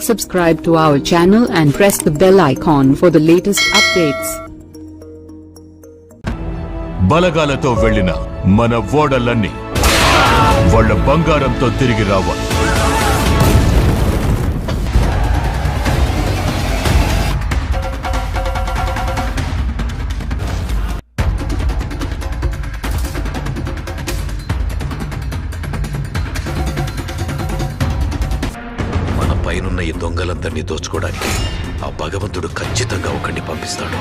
Subscribe to our channel and press the bell icon for the latest updates. బలగాలతో వెళ్ళిన మన ఓడలన్నీ వాళ్ళ బంగారంతో తిరిగి రావాలి పైనున్న ఈ దొంగలందరినీ దోచుకోవడానికి ఆ భగవంతుడు ఖచ్చితంగా ఒకడిని పంపిస్తాడు.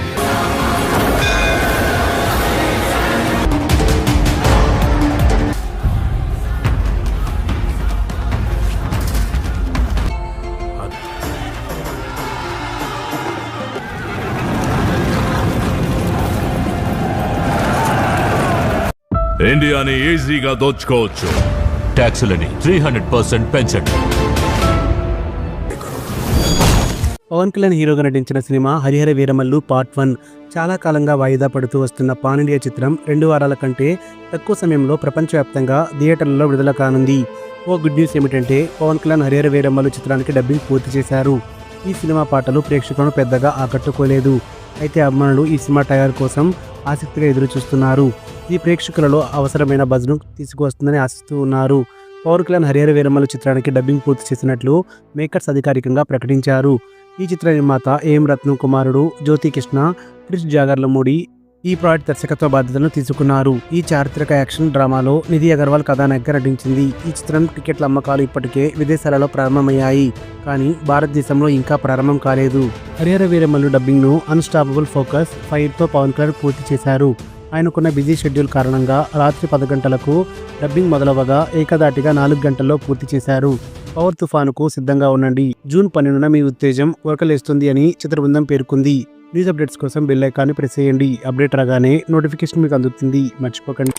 ఇండియాని ఈజీగా దోచుకోవచ్చు ట్యాక్సులని త్రీ హండ్రెడ్ పర్సెంట్ పెంచండి పవన్ కళ్యాణ్ హీరోగా నటించిన సినిమా హరిహర వీరమల్లు పార్ట్ వన్ చాలా కాలంగా వాయిదా పడుతూ వస్తున్న పాన్ ఇండియా చిత్రం రెండు వారాల కంటే తక్కువ సమయంలో ప్రపంచవ్యాప్తంగా థియేటర్లలో విడుదల కానుంది. ఓ గుడ్ న్యూస్ ఏమిటంటే పవన్ కళ్యాణ్ హరిహర వీరమల్లు చిత్రానికి డబ్బింగ్ పూర్తి చేశారు. ఈ సినిమా పాటలు ప్రేక్షకులను పెద్దగా ఆకట్టుకోలేదు. అయితే అభిమానులు ఈ సినిమా టైర్ కోసం ఆసక్తిగా ఎదురు చూస్తున్నారు ఇది ప్రేక్షకులలో అవసరమైన బజ్ను తీసుకువస్తుందని ఆశిస్తూ ఉన్నారు. పవన్ కళ్యాణ్ హరిహర వీరమల్లు చిత్రానికి డబ్బింగ్ పూర్తి చేసినట్లు మేకర్స్ అధికారికంగా ప్రకటించారు. ఈ చిత్ర నిర్మాత ఏం రత్నం కుమారుడు జ్యోతి కృష్ణ క్రిష్ జాగర్లమూడి ఈ ప్రాజెక్ట్ దర్శకత్వ బాధ్యతలను తీసుకున్నారు. ఈ చారిత్రక యాక్షన్ డ్రామాలో నిధి అగర్వాల్ కథానాయికగా నటించింది. ఈ చిత్రం టికెట్ల అమ్మకాలు ఇప్పటికే విదేశాలలో ప్రారంభమయ్యాయి. కానీ భారతదేశంలో ఇంకా ప్రారంభం కాలేదు. హరిహర వీరమల్లు డబ్బింగ్ను అన్స్టాపబుల్ ఫోకస్ ఫైర్తో పవన్ కళ్యాణ్ పూర్తి చేశారు. ఆయనకున్న బిజీ షెడ్యూల్ కారణంగా రాత్రి పది గంటలకు డబ్బింగ్ మొదలవగా ఏకదాటిగా నాలుగు గంటల్లో పూర్తి చేశారు. పవర్ తుఫానుకు సిద్ధంగా ఉండండి. జూన్ పన్నెండున మీ ఉత్తేజం ఉరకలేస్తుంది అని చిత్ర బృందం పేర్కొంది. న్యూస్ అప్డేట్స్ కోసం బెల్ ఐకాన్ని ప్రెస్ చేయండి. అప్డేట్ రాగానే నోటిఫికేషన్ మీకు అందుతుంది. మర్చిపోకండి.